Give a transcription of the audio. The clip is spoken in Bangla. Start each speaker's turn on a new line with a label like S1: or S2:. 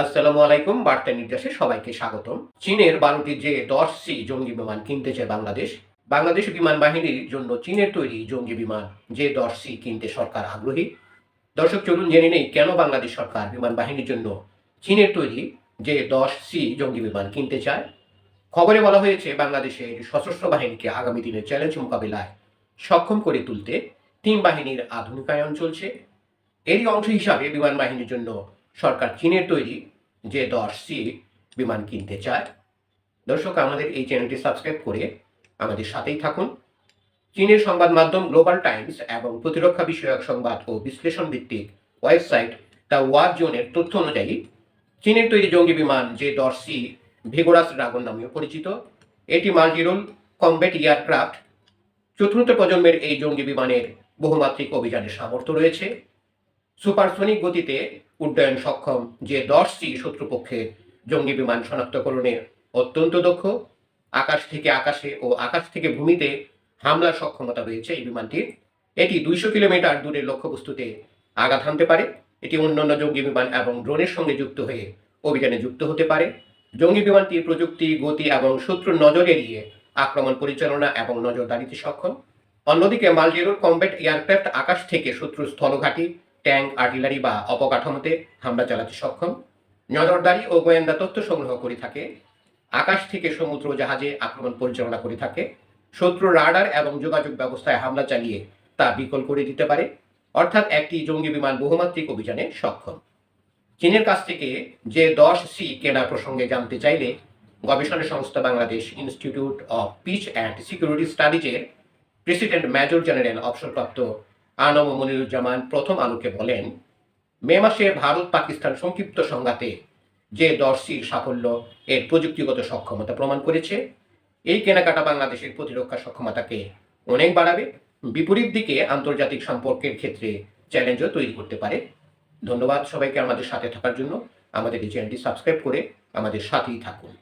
S1: আসসালামু আলাইকুম, বার্তা নির্দেশে সবাইকে স্বাগতম। চীনের বারোটি যে দশ সি জঙ্গি বিমান কিনতে চায় বাংলাদেশ। বাংলাদেশ বিমান বাহিনীর জন্য চীনের তৈরি জঙ্গি বিমান যে দশ সি কিনতে সরকার আগ্রহী। দর্শক, চলুন জেনে নেই কেন বাংলাদেশ সরকার বিমান বাহিনীর জন্য চীনের তৈরি যে দশ সি জঙ্গি বিমান কিনতে চায়। খবরে বলা হয়েছে, বাংলাদেশের সশস্ত্র বাহিনীকে আগামী দিনের চ্যালেঞ্জ মোকাবিলায় সক্ষম করে তুলতে তিন বাহিনীর আধুনিকায়ন চলছে। এরই অংশ হিসাবে বিমান বাহিনীর জন্য সরকার চীনের তৈরি যে দশ সি বিমান কিনতে চায়। দর্শক, আমাদের এই চ্যানেলটি সাবস্ক্রাইব করে আমাদের সাথেই থাকুন। চীনের সংবাদ মাধ্যম গ্লোবাল টাইমস এবং প্রতিরক্ষা বিষয়ক সংবাদ ও বিশ্লেষণ ভিত্তিক ওয়েবসাইট দ্য ওয়ার জোনের তথ্য অনুযায়ী, চীনের তৈরি জঙ্গি বিমান যে দশ সি ভেগোরাস ড্রাগন নামেও পরিচিত। এটি মাল্টিরোল কমব্যাট এয়ারক্রাফট চতুর্থ প্রজন্মের এই জঙ্গি বিমানের বহুমাত্রিক অভিযানের সামর্থ্য রয়েছে। সুপারসনিক গতিতে উড্ডয়ন সক্ষম যে দশটি শত্রুপক্ষে জঙ্গি বিমান শনাক্তকরণে অত্যন্ত দক্ষ, আকাশ থেকে আকাশে ও আকাশ থেকে ভূমিতে হামলার সক্ষমতা রয়েছে এই বিমানটির। এটি দুইশো কিলোমিটার দূরের লক্ষ্যবস্তুতে আঘাত হানতে পারে। এটি অন্যান্য জঙ্গি বিমান এবং ড্রোনের সঙ্গে যুক্ত হয়ে অভিযানে যুক্ত হতে পারে। জঙ্গি বিমানটি প্রযুক্তি, গতি এবং শত্রুর নজর এড়িয়ে আক্রমণ পরিচালনা এবং নজরদারিতে সক্ষম। অন্যদিকে মাল্টিরোল কমব্যাট এয়ারক্রাফট আকাশ থেকে শত্রুর স্থলঘাঁটি ট্যাঙ্ক, আর্টিলারি বা অবকাঠামোতে হামলা চালাতে সক্ষম। নজরদারি ও গোয়েন্দা তথ্য সংগ্রহ করে থাকে। আকাশ থেকে সমুদ্র জাহাজে আক্রমণ পরিচালনা করে থাকে। শত্রু রাডার এবং যোগাযোগ ব্যবস্থায় হামলা চালিয়ে তা বিকল করে দিতে পারে। অর্থাৎ একটি জঙ্গি বিমান বহুমাত্রিক অভিযানে সক্ষম। চীনের কাছ থেকে যে দশ সি কেনা প্রসঙ্গে জানতে চাইলে গবেষণা সংস্থা Bangladesh institute of peace and security স্টাডিজের president major general অবসরপ্রাপ্ত আনম মনিরুজ্জামান প্রথম আলোকে বলেন, মে মাসে ভারত পাকিস্তান সংক্ষিপ্ত সংঘাতে যে দর্শির সাফল্য এর প্রযুক্তিগত সক্ষমতা প্রমাণ করেছে, এই কেনাকাটা বাংলাদেশের প্রতিরক্ষা সক্ষমতাকে অনেক বাড়াবে, বিপরীত দিকে আন্তর্জাতিক সম্পর্কের ক্ষেত্রে চ্যালেঞ্জও তৈরি করতে পারে। ধন্যবাদ সবাইকে আমাদের সাথে থাকার জন্য। আমাদের এই চ্যানেলটি সাবস্ক্রাইব করে আমাদের সাথেই থাকুন।